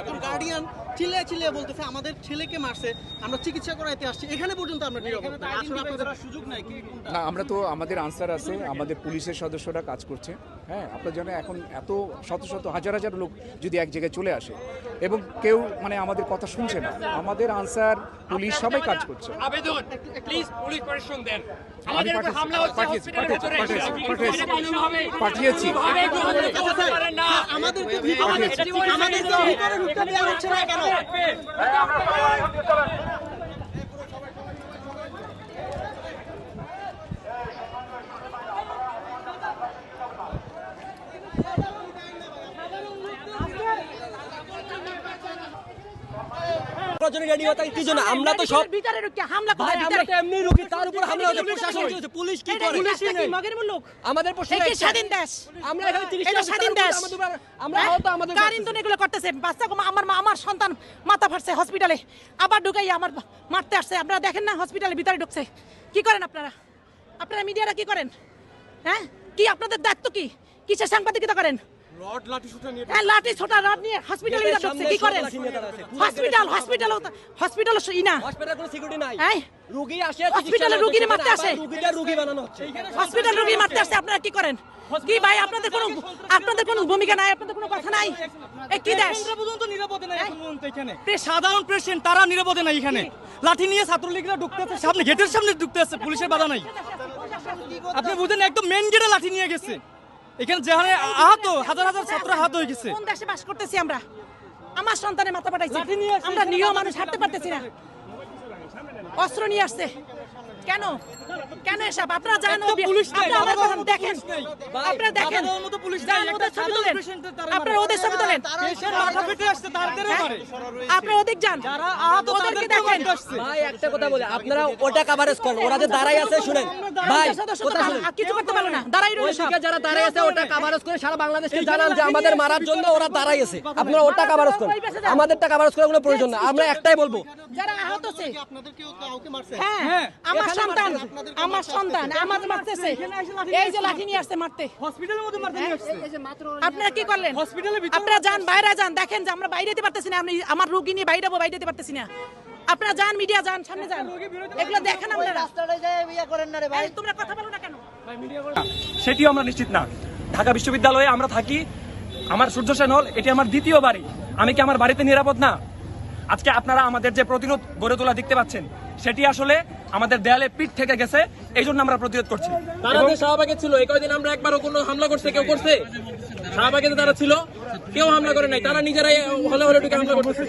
একজন গার্ডিয়ান চিল্লায় চিল্লায় বলতেছে আমাদের ছেলেকে মারছে আমরা চিকিৎসা করাইতে আসছি। এখানে পর্যন্ত আমরা নীরব আসলে আপনাদের সুযোগ নাই না আমরা তো আমাদের আনসার আছে আমাদের পুলিশের সদস্যরা কাজ করছে। হ্যাঁ আপনার জন্য এখন এত শত শত হাজার হাজার লোক যদি এক জায়গায় চলে আসে এবং কেউ মানে আমাদের কথা শুনছে না আমাদের আনসার পুলিশ সবাই কাজ করছে। আবেদন প্লিজ পুলিশ প্রশাসন দেন। আমাদের উপর পাঠিয়েছি, হামলা হচ্ছে হসপিটালের ভিতরে ঢুকতে দেওয়া হচ্ছে না কেন রেডি হতে কি জন্য? আমরা তো সব ভিতরে ঢুকে হামলা করে আমরা তো এমনি রুগী তার উপর হামলা হচ্ছে প্রশাসন হচ্ছে? পুলিশ কি করে? পুলিশ কি মগের মুলুক আমাদের প্রশ্ন কি স্বাধীন দেশ। আমরা এখানে চিকিৎসা এটা স্বাধীন দেশ। আমরা? হয়তো আমাদের কার ইন্ধন এগুলো করতেছে? বাচ্চা আমার মা- আমার সন্তান মাথা ফাটছে হসপিটালে আবার ঢুকাই আমার মারতে আসছে। আপনারা দেখেন না হসপিটালের ভিতরে ঢুকছে। কি করেন আপনারা? আপনারা মিডিয়ারা কি করেন? হ্যাঁ? কি আপনাদের দায়িত্ব কি? কিসের সাংবাদিকতা করেন? হ্যাঁ লাঠি ছোটা রড নিয়ে হসপিটালে ঢুকছে কি করেন লাঠি নিয়ে। হসপিটাল হসপিটাল হসপিটাল ই না। হসপিটালে কোনো সিকিউরিটি নাই। হ্যাঁ রুগী আসে হসপিটালে রুগীরে মারতে আসে। রুগীদের রুগী বানানো হচ্ছে। হসপিটাল রোগী মারতে আসছে আপনারা কি করেন? কি ভাই আপনাদের কোনো আপনাদের কোনো ভূমিকা নাই? আপনাদের কোনো কথা নাই? এ কি দেশ? পর্যন্ত নিরাপদে নাই এখন পর্যন্ত এখানে। পেশ- সাধারণ পেশেন্ট তারা নিরাপদে নাই এখানে। লাঠি নিয়ে ছাত্রলীগরা ঢুকতেছে সামনে গেটের সামনে ঢুকতে আছে পুলিশের বাধা নাই। আপনি বুঝেন একদম মেন গেটে লাঠি নিয়ে গেছে। এখানে যেখানে আহত হাজার হাজার ছাত্র আহত হয়ে গেছে। কোন দেশে বাস করতেছি আমরা? আমার সন্তানের মাথা পাঠাইছি। আমরা নিরীহ মানুষ হাঁটতে পারতেছি না। অস্ত্র নিয়ে আসছে। কেন? কেন এসব? আপনারা জানেন পুলিশ দেখেন আপনারা দেখেন। মতো পুলিশ নেই, যান, একটা ওদের ছবি তোলেন? আপনারা ওদের ছবি তোলেন? মাথা ফেটে আসছে তাদেরও হ্যাঁ? আপনারা ওদের যান যারা আহত ওদেরকে দেখেন। ভাই একটা কথা বলে আপনারা ওটা কাভারেজ করেন ওরা যে দাঁড়াই আছে শুনেন। ভাই কথা শুনেন। কিছু করতে পারল না। দাঁড়াই ওই রইল সব। যারা দাঁড়াই আছে ওটা কাভারেজ করে সারা বাংলাদেশকে জানান যে আমাদের মারার জন্য ওরা দাঁড়াই আছে। আপনারা ওটা কাভারেজ করেন। আমাদেরটা কাভারেজ করার কোনো প্রয়োজন না আমরা একটাই বলব যারা আহত হচ্ছে হ্যাঁ হ্যাঁ, আমার সন্তান আমার সন্তান আমার মারতেছে এই যে লাঠি নিয়ে আসছে মারতে। হসপিটালের মধ্যে মারতে নিয়ে আসছে। আপনারা কি করলেন? হসপিটালের ভিতরে আপনারা যান বাইরে যান। দেখেন যে আমরা বাইরে যেতে পারতেছি না আমি আমার রোগী নিয়ে বাইরে যাব বাইরে যেতে পারতেছি না। আপনারা যান মিডিয়া যান সামনে যান। এগুলো দেখেন আপনারা। তোমরা কথা বলো না কেন? সেটিও আমরা নিশ্চিত না। ঢাকা বিশ্ববিদ্যালয়ে আমরা থাকি। আমার সূর্য সেন হল এটি আমার দ্বিতীয় বাড়ি। আমি কি আমার বাড়িতে নিরাপদ না? আজকে আপনারা আমাদের যে প্রতিরোধ গড়ে তোলা দেখতে পাচ্ছেন, সেটি আসলে আমাদের দেয়ালে পিঠ থেকে গেছে, এই জন্য আমরা প্রতিরোধ করছি। তারা ছিল, এই কয়দিন আমরা একবারও কোনো হামলা করছে, কেউ করছে? শাহবাগে তারা ছিল, কেউ হামলা করে নাই, তারা নিজেরাই হলে হলে ঢুকে হামলা করছে।